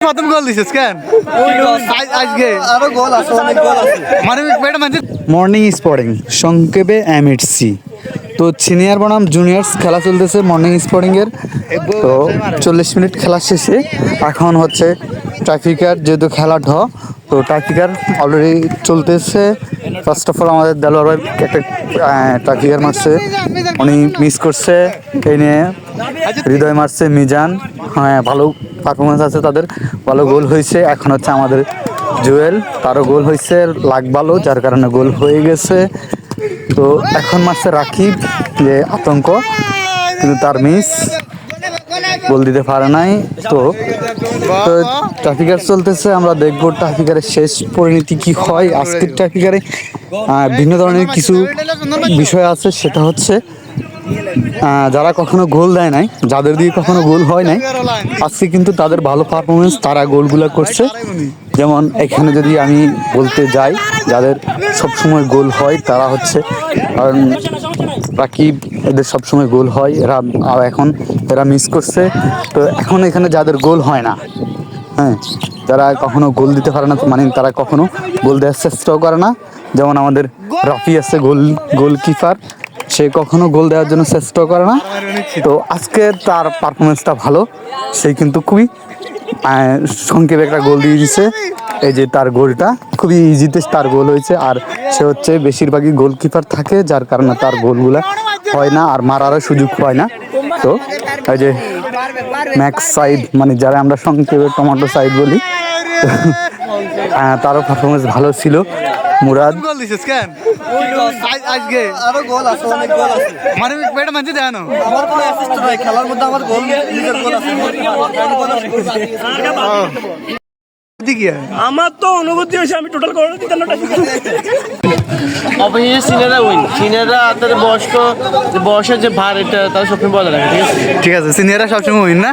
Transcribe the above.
প্রথম গোল দিছিস, কেন? আজ- আজকে? আরও গোল আছে অনেক গোল আছে মানে বেটা মানে মর্নিং স্পোর্টিং সংক্ষেপে এমএডসি তো সিনিয়র বনাম জুনিয়র্স খেলা চলতেছে মর্নিং স্পোর্টিং এর। তো চল্লিশ মিনিট খেলা শেষে এখন হচ্ছে ট্রাফিকার যেহেতু খেলা ঢ তো ট্রাফিকার অলরেডি চলতেছে। ফার্স্ট অফ অল আমাদের দেলোয়ার ভাই একটা ট্রাফিকার মারছে। উনি মিস করছে এই নিয়ে? হৃদয় মারছে মিজান। হ্যাঁ ভালো পারফরমেন্স আছে, তাদের ভালো গোল হয়েছে। এখন হচ্ছে আমাদের জুয়েল, তারও গোল হয়েছে লাগ ভালো, যার কারণে গোল হয়ে গেছে। তো এখন মারছে রাকিব, যে আতঙ্ক, কিন্তু তার মিস গোল দিতে পারে নাই। তো তো ট্রাফিকার চলতেছে, আমরা দেখব ট্রাফিকারের শেষ পরিণতি কি হয় আজকের ট্রাফিকারে ভিন্ন ধরনের কিছু বিষয় আছে, সেটা হচ্ছে যারা কখনো গোল দেয় নাই, যাদের দিয়ে কখনো গোল হয় নাই, আজকে কিন্তু তাদের ভালো পারফরমেন্স তারা গোলগুলো করছে। যেমন এখানে যদি আমি বলতে যাই, যাদের সবসময় গোল হয়, তারা হচ্ছে, কারণ রাকিব এদের সবসময় গোল হয়, এরা এখন এরা মিস করছে। তো এখন এখানে যাদের গোল হয় না হ্যাঁ যারা কখনো গোল দিতে পারে না মানে তারা কখনো গোল দেওয়ার চেষ্টাও করে না। যেমন আমাদের রাফি আছে গোল গোলকিপার সে কখনো গোল দেওয়ার জন্য চেষ্টাও করে না। তো আজকে তার পারফরমেন্সটা ভালো। সে কিন্তু খুবই সংক্ষেপে একটা গোল দিয়ে দিছে এই যে তার গোলটা, খুবই ইজিতে তার গোল হয়েছে। আর সে হচ্ছে বেশিরভাগই গোলকিপার থাকে, যার কারণে তার গোলগুলা হয় না, আর মারারও সুযোগ হয় না। তো এই যে ম্যাক্স সাইড মানে যারা আমরা সংক্ষেপে টমেটো সাইড বলি তারও পারফরমেন্স ভালো ছিল। মুরাদ। গোল দিছিস কেন? আজকে। আরও গোল আছে অনেক গোল আছে। মানে মানে দেন। আমার কোনো অ্যাসিস্ট নাই খেলার মধ্যে আমার গোল নিজের গোল আছে। গোল আছে। কি আমার তো অনুভূতি হয়েছে আমি টোটাল করে দিতাম না সিনিয়ররা উইন সিনিয়ররা তাদের বয়স্ক বয়সের যে ভার এটা তারা সবসময় বজায় রাখে ঠিক আছে? ঠিক আছে সিনিয়ররা সবসময় উইন না?